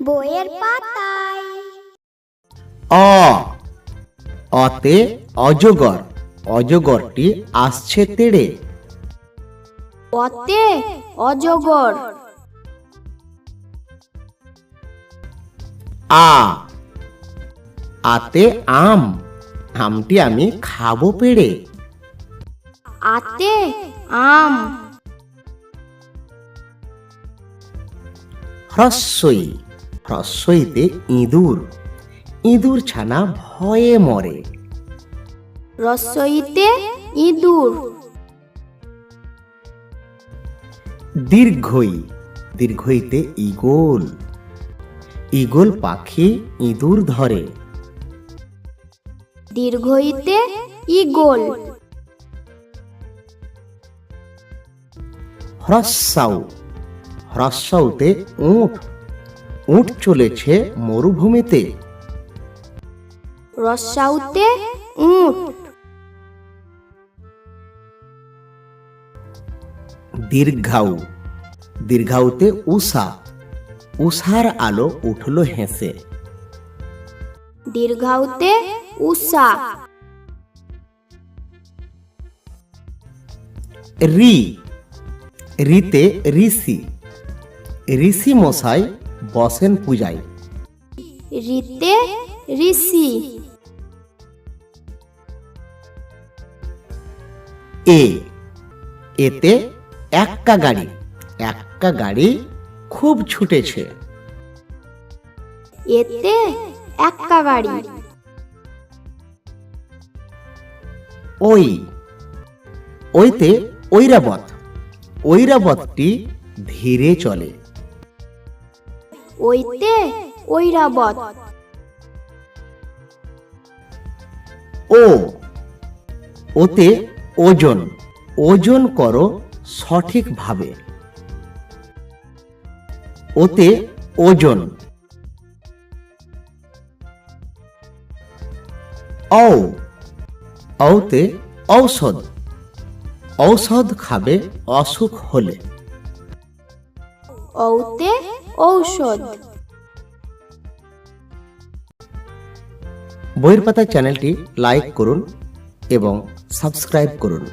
বইয়ের পাতায়। অ। অতে অজগর অজগরটি আসছে তেড়ে। অতে অজগর। আ। আতে আম আমটি আমি খাব পেড়ে। আতে আম। হ্রস্বই। হ্রস্বইতে ইঁদুর। ইঁদুর ছানা ভয়ে মরে। রসইতে ইঁদুর। দীর্ঘই দীর্ঘইতে ইগল ইগল পাখি ইঁদুর ধরে। দীর্ঘইতে ইগল হ্রস্বাউ হ্রস্বাউতে উঠ উঠ চলেছে মরুভূমিতে। রসাউতে উট দীর্ঘাউ। দীর্ঘাউতে উষা। উষার আলো উঠল হেসে। দীর্ঘাউতে উষা। রি। রিতে ঋষি। ঋষি মশাই বসেন পূজায়। রিতে ঋষি। এ এতে এক্কা গাড়ি এক্কা গাড়ি খুব ছুটেছে। এতে এক্কা গাড়ি। ওই ওইতে ঐরাবত। ঐরাবতটি ধীরে চলে। ওইতে ঐরাবত। ও ওতে ওজন। ওজন করো সঠিকভাবে। ওতে ওজন। ও ঔতে ঔষধ। ঔষধ খাবে অসুখ হলে। ঔতে ঔষধ। বইয়ের পাতা চ্যানেলটি লাইক করুন এবং সাবস্ক্রাইব করুন।